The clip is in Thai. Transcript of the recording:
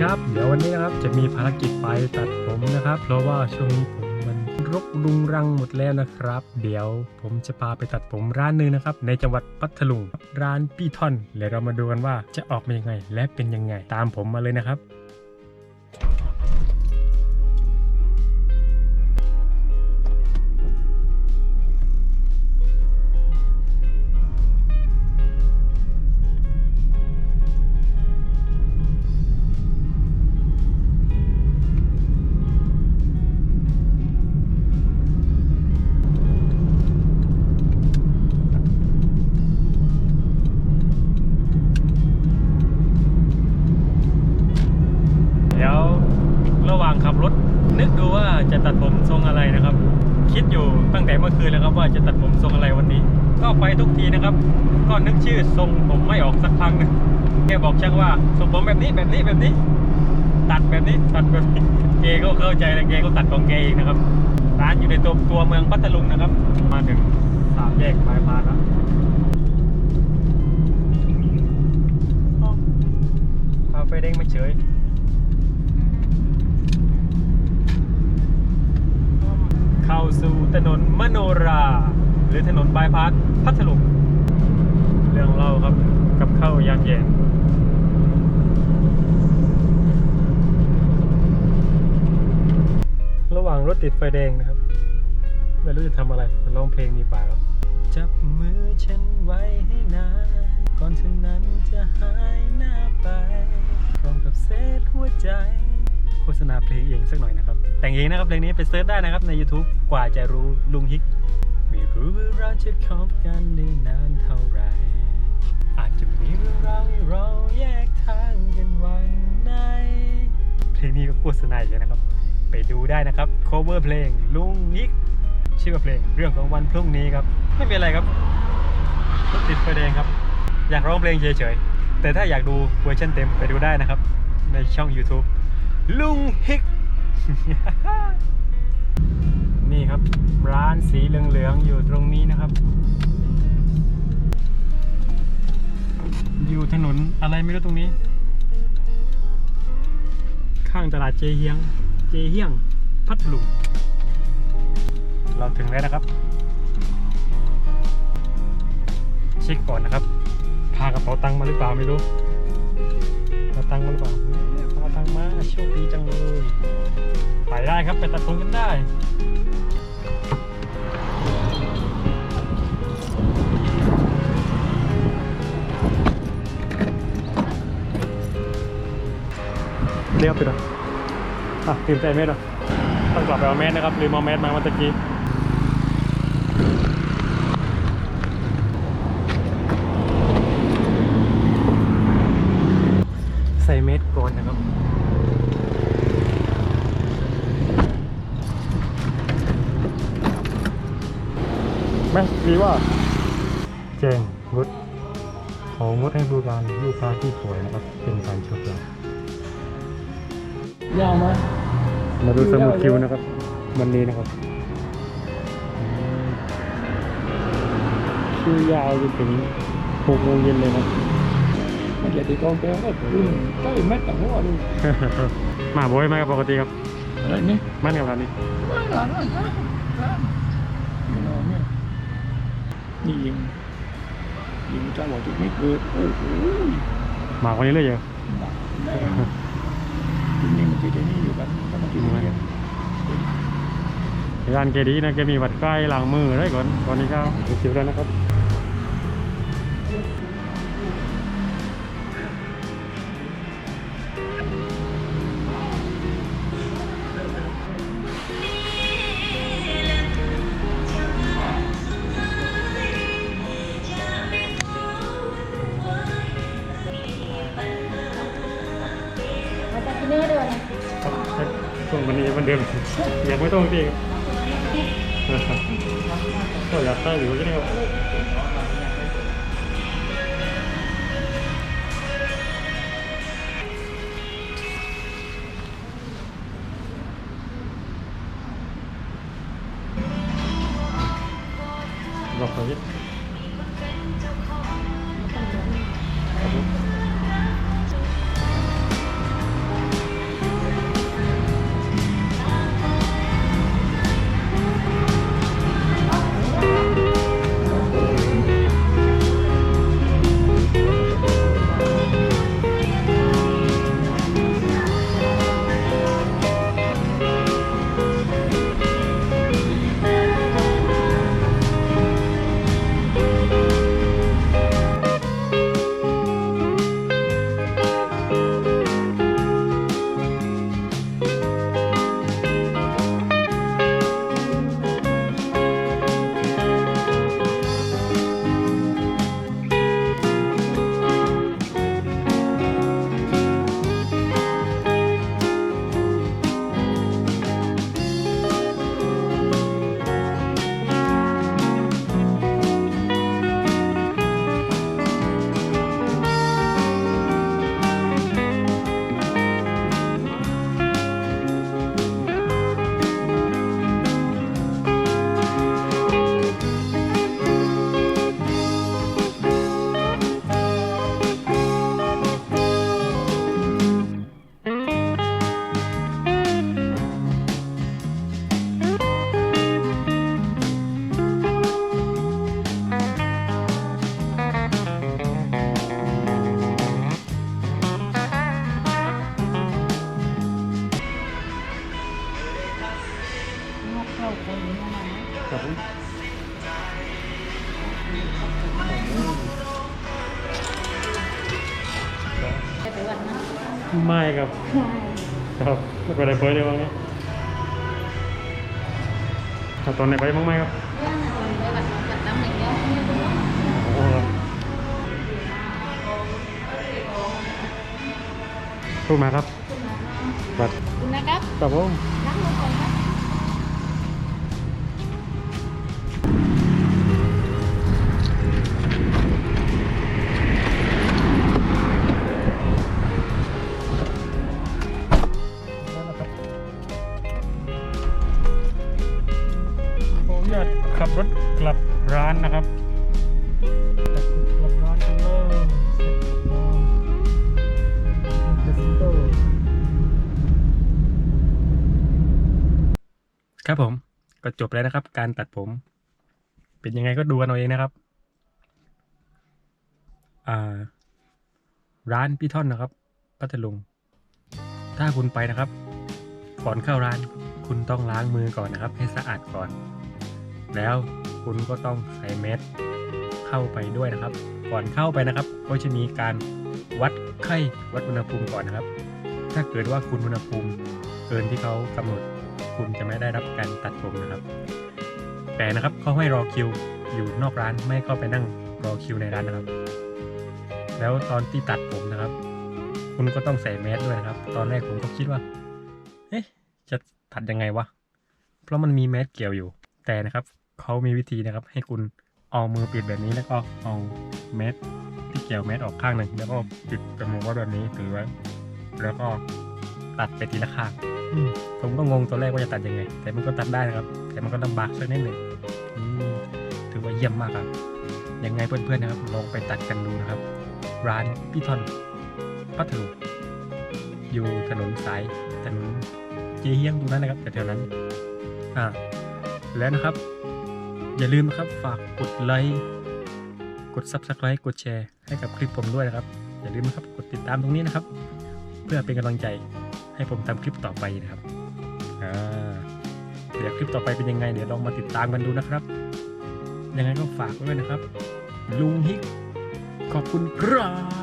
ครับ เดี๋ยววันนี้นะครับจะมีภารกิจไปตัดผมนะครับ เพราะว่าช่วงนี้ผมมันรกรุงรังหมดแล้วนะครับ เดี๋ยวผมจะพาไปตัดผมร้านนึงนะครับ ในจังหวัดพัทลุงร้านพี่ทอนเดี๋ยวเรามาดูกันว่าจะออกมายังไง และเป็นยังไง ตามผมมาเลยนะครับ แต่เมื่อคืนแล้วครับว่าจะตัดผมทรงอะไรวันนี้ ก็ไปทุกทีนะครับ ก็นึกชื่อทรงผมไม่ออกสักครั้งหนึงแกบอกช่างว่าทรงผมแบบนี้แบบนี้แบบนี้ ตัดแบบนี้ตัดแบบนี้เกก็เข้าใจแล้วเกก็ตัดของเกเองนะครับ ร้านอยู่ในตัวตัวเมืองพัทลุงนะครับ มาถึงสามแยกบายพาสแล้วอ้าวพาไฟแดงมาเฉย เข้าสู่ถนนมโน รา หรือถนนบายพาสพัทลุงเรื่องเล่าครับกับเข้ายามเย็นระหว่างรถติดไฟแดงนะครับ ไม่รู้จะทำอะไรมาร้องเพลงดีกว่าครับจับมือฉันไว้ให้นานก่อนเธอนั้นจะหายหน้าไปพร้อมกับเศษหัวใจ ฆษณาเพลงเองสักหน่อยนะครับ แต่งเองนะครับเพลงนี้ไปเซิร์ชได้นะครับใน YouTube กว่าจะรู้ลุงฮิก ไม่รู้ว่าเราจะคบกันได้นานเท่าไหรอาจจะมีเรื่องราวให้เราแยกทางกันวันไหนเพลงนี้ก็โฆษณาอีกแล้วนะครับ ไปดูได้นะครับ cover เพลงลุงฮิกชื่อว่าเพลงเรื่องของวันพรุ่งนี้ครับ ไม่มีอะไรครับรถติดไฟแดงครับ อยากร้องเพลงเฉยๆแต่ถ้าอยากดูเวอร์ชันเต็มไปดูได้นะครับ ในช่อง YouTube ลุงฮิก นี่ครับ ร้านสีเหลืองๆอยู่ตรงนี้นะครับ อยู่ถนนอะไรไม่รู้ตรงนี้ ข้างตลาดเจเฮียง เจเฮียง พัทลุง เราถึงแล้วนะครับ เช็คก่อนนะครับ พากระเป๋าตังค์มาหรือเปล่าไม่รู้กระเป๋าตังค์มาหรือเปล่าแหมพากระเป๋าตังค์มา ไปได้ครับไปตัดผมกันได้เรียบไปเลยอะลืมใส่เม็ดเหรอต้องกลับไปเอาแมสนะครับลืมเอาแมสมาเมื่อตะกี้ใส่เม็ดก่อนนะครับ แม่ดีว่า แจ้งงดของงดให้บริการลูกค้าที่ป่วยนะครับ เป็นการชั่วคราว ยาวไหมมาดูสมุดคิวนะครับ วันนี้นะครับ คิวยาวจนถึงหกโมงเย็นเลยครับ มันจะตีกองแก้วก็รุ่นใกล้แม็กกับหัวดูมาบ่อยไหมครับปกติครับอะไรนี่มันกับร้านนี้ ไม่หลานไม่หลานหลานไม่นอนเนี่ย นี่ยิงยิงจ้าบอกจุดไม่เกิดโอ้โหมาคนนี้เลยเหรอหนักแน่ทีนี้มันจะได้นี่อยู่กันก็มากินกันร้านแกดีนะแกมีบัตรใกล้ล้างมือได้ก่อนก่อนนี้ครับคิวแล้วนะครับ ช่วงวันนี้วันเดิมอยากไม่ต้องตีครับก็อยากได้หรือจะได้ครับลองไปยิค ไปวันนั้นไม่ครับใช่ครับไม่เป็นไรเพิ่มเลยว่าไงถ้าตอนไหนไปบ้างไหมครับเรื่องอะไรไปวันวันตั้งอย่างเดียวไม่รู้โอ้ครับพูดมาครับบัดคุณนะครับครับผม ล้างมือก่อนครับ ครับผมก็จบแล้วนะครับ การตัดผม เป็นยังไงก็ดูกันเอาเองนะครับร้านพี่ท่อนนะครับพัทลุง ถ้าคุณไปนะครับ ก่อนเข้าร้านคุณต้องล้างมือก่อนนะครับ ให้สะอาดก่อน แล้วคุณก็ต้องใส่เมสเข้าไปด้วยนะครับ ก่อนเข้าไปนะครับ ก็จะมีการวัดไข้วัดอุณหภูมิก่อนนะครับ ถ้าเกิดว่าคุณอุณหภูมิเกินที่เขากำหนด คุณจะไม่ได้รับการตัดผมนะครับ แต่นะครับเขาให้รอคิวอยู่นอกร้านไม่ให้เข้าไปนั่งรอคิวในร้านนะครับ แล้วตอนที่ตัดผมนะครับ คุณก็ต้องใส่แมสด้วยนะครับ ตอนแรกผมก็คิดว่าเอ๊ะจะตัดยังไงวะเพราะมันมีแมสเกี่ยวอยู่ แต่นะครับเขามีวิธีนะครับ ให้คุณเอามือปิดแบบนี้แล้วก็เอาแมสที่เกี่ยวแมสออกข้างหนึ่งแล้วก็ปิดจมูกไว้แบบนี้ถือไว้แล้วก็ตัดไปทีละข้าง ผมก็งงตอนแรกว่าจะตัดยังไง แต่มันก็ตัดได้นะครับ แต่มันก็ลำบากสักนิดหนึ่งถือว่าเยี่ยมมากครับ ยังไงเพื่อนๆนะครับลองไปตัดกันดูนะครับ ร้านพี่ทอนพัทลุงอยู่ถนนสายถนนเจียเฮียงตรงนั้นนะครับแถวๆนั้น อ่า แล้วนะครับ อย่าลืมนะครับฝากกดไลค์กด Subscribe กดแชร์ให้กับคลิปผมด้วยนะครับ อย่าลืมนะครับกดติดตามตรงนี้นะครับ เพื่อเป็นกำลังใจ ให้ผมทำคลิปต่อไปนะครับเดี๋ยวคลิปต่อไปเป็นยังไงเดี๋ยวลองมาติดตามกันดูนะครับ ยังไงก็ฝากไว้ด้วยนะครับ ลุงฮิกขอบคุณครับ